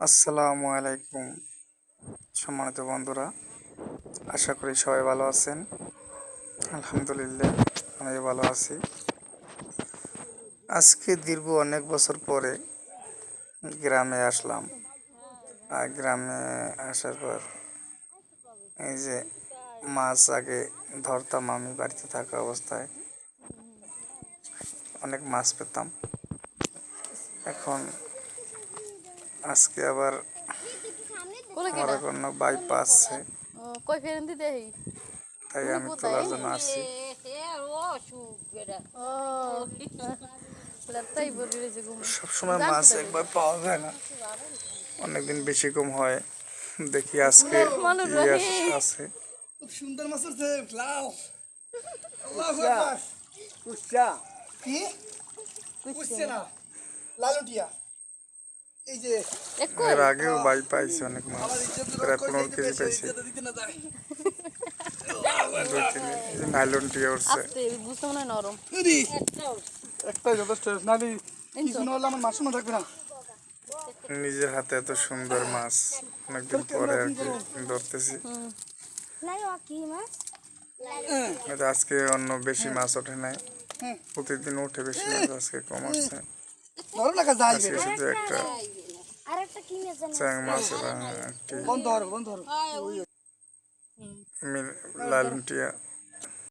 আসসালামু আলাইকুম, সম্মানিত বন্ধুরা, আশা করি সবাই ভালো আছেন। আলহামদুলিল্লাহ, আমি ভালো আছি। আজকে দীর্ঘ অনেক বছর পরে গ্রামে আসলাম। আর গ্রামে আসার পর এই যে মাছ আগে ধরতাম আমি বাড়িতে থাকা অবস্থায়। অনেক মাছ পেতাম। এখন আজকে আবার কেডা কোনো বাই পাচ্ছে ও কই ফেরেন দিতে দেই তাই আমি তোলার জন্য আসছি সবসময় মাছ একবার পাওয়া যায় না। অনেকদিন বেশি কম হয়। দেখি আজকে আছে। খুব সুন্দর মাছ হচ্ছে লাউ কুচ্চা কি? বুঝছে না। লালুটিয়া। এই যে এর আগেও বাই পাইছে অনেক মাছ। প্রায় পনেরো কেজি পাইছে। দিতে না যায় দুই তিন নাইলন টিয়া উঠছে বুঝতে মনে নরম। একটাই যথেষ্ট। নালি কিছু না হলে আমার মাছ শোনা থাকবে না। নিজের হাতে এত সুন্দর মাছ অনেকদিন পরে আর কি ধরতেছি। আজকে অন্য বেশি মাছ ওঠে নাই। প্রতিদিন উঠে বেশি মাছ আজকে কম আসছে ধরো না যাইবে আজকে শুধু একটা চ্যাং মাছ বন্ধ টিয়া